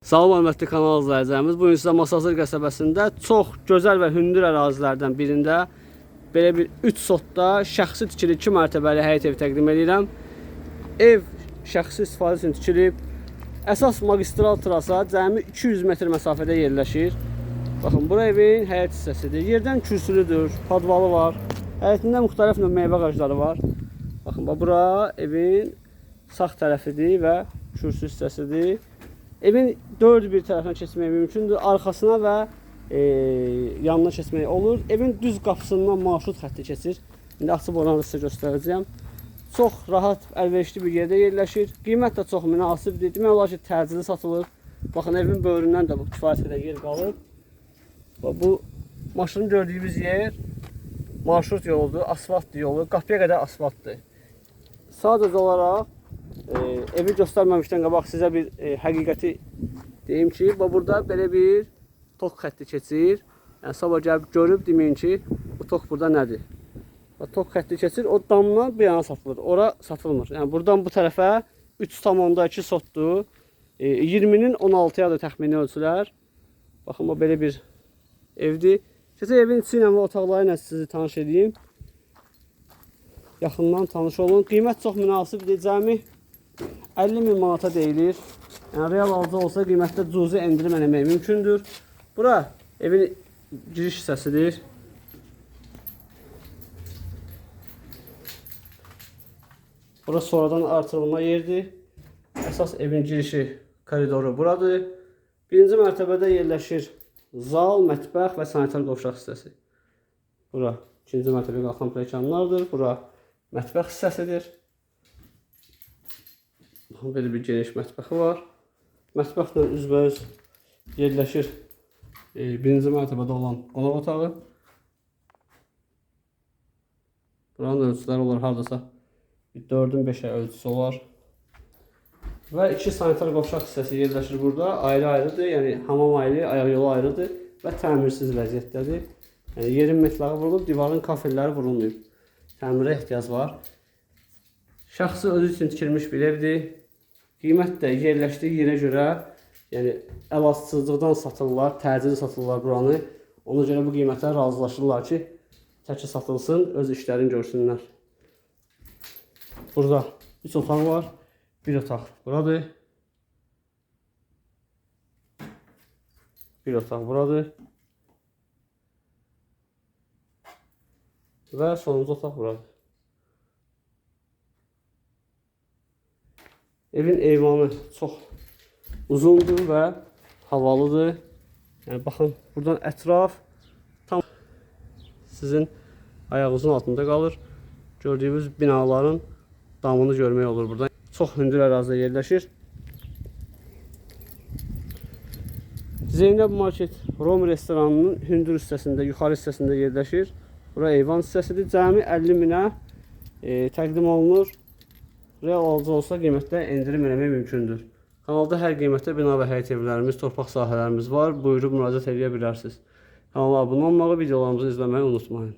Salam hörmətli kanal izləyicilərimiz. Bu gün sizə Masazır qəsəbəsində çox gözəl və hündür ərazilərdən birində belə bir 3 sotda şəxsi tikili 2 mərtəbəli həyət evi təqdim edirəm. Ev şəxsi istifadə üçün tikilib. Əsas magistral trasa cəmi 200 metr məsafədə yerləşir. Baxın, bura evin həyət hissəsidir. Yerdən kürsülüdür, padvalı var. Həyətində müxtəlif növ meyvə ağacları var. Baxın, bax bura evin sağ tərəfidir və kürsü hissəsidir. Evin dörd bir tərəfinə keçmək mümkündür. Arxasına və e, yanına keçmək olur. Evin düz qapısından marşrut xətti keçir. İndi açıb oranı sizə göstərəcəyəm. Çox rahat, əlverişli bir yerdə yerləşir. Qiymət də çox münasibdir. Demək olar ki, təcili satılır. Baxın, evin böyründən də bu kifayət qədər yer qalıb. Bax, bu maşını gördüyümüz yer marşrut yoludur, asfalt yolu. Qapıya qədər asfaltdır. Sadəcə olaraq e, evi göstərməmişdən qabaq sizə bir e, həqiqəti deyim ki, bax burada belə bir tok xətti keçir. Yəni sabah gəlib görüb deməyin ki, bu tok burada nədir? Bax tok xətti keçir, o damdan bir yana satılır. Ora satılmır. Yəni buradan bu tərəfə 3,2 sotdur. E, 20-nin 16-yadır təxmini ölçülər. Baxın bu belə bir evdir. Keçək evin içi ilə və sizi tanış edeyim. Yaxından tanış olun. Qiymət çox münasibdir. Cəmi 50 min manata deyilir. Yəni real alıcı olsa qiymətdə cüzi endirim eləmək mümkündür. Bura evin giriş hissəsidir. Bura sonradan artırılma yerdir. Əsas evin girişi koridoru buradır. Birinci mərtəbədə yerləşir zal, mətbəx və sanitar qovşaq hissəsi. Bura ikinci mərtəbəyə qalxan pilləkənlərdir. Bura mətbəx hissəsidir. Belə bir geniş mətbəxi var. Mətbəxlə üzbəüz yerləşir e, birinci mərtəbədə olan qonaq otağı. Buranın ölçüləri olar hardasa 4-ün 5-ə ölçüsü olar. Və iki sanitar qovşaq hissəsi yerləşir burada. Ayrı-ayrıdır. Yəni hamam ayrı, ayaq yolu ayrıdır və təmirsiz vəziyyətdədir. Yəni yerin metlağı vurulub, divarın kafelləri vurulmayıb. Təmirə ehtiyac var. Şəxsi özü üçün tikilmiş bir evdir. Qiymət də yerləşdiyi yerə görə, yəni elastikçılıqdan satırlar, təcili satırlar buranı. Ona görə bu qiymətə razılaşırlar ki, təki satılsın, öz işlərini görsünlər. Burada 3 otaq var. Bir otaq buradır. Bir otaq buradır. Və sonuncu otaq buradır. Evin eyvanı çox uzundur və havalıdır. Yəni baxın, buradan ətraf tam sizin ayağınızın altında qalır. Gördüyünüz binaların damını görmək olur buradan. Çox hündür ərazidə yerləşir. Zeynəb Market Rom restoranının hündür hissəsində, yuxarı hissəsində yerləşir. Bura eyvan hissəsidir. Cəmi 50 minə e, təqdim olunur. Real alıcı olsa qiymətdə endirim eləmək mümkündür. Kanalda hər qiymətdə bina və həyət evlərimiz, torpaq sahələrimiz var. Buyurub müraciət edə bilərsiniz. Kanala abunə olmağı, videolarımızı izləməyi unutmayın.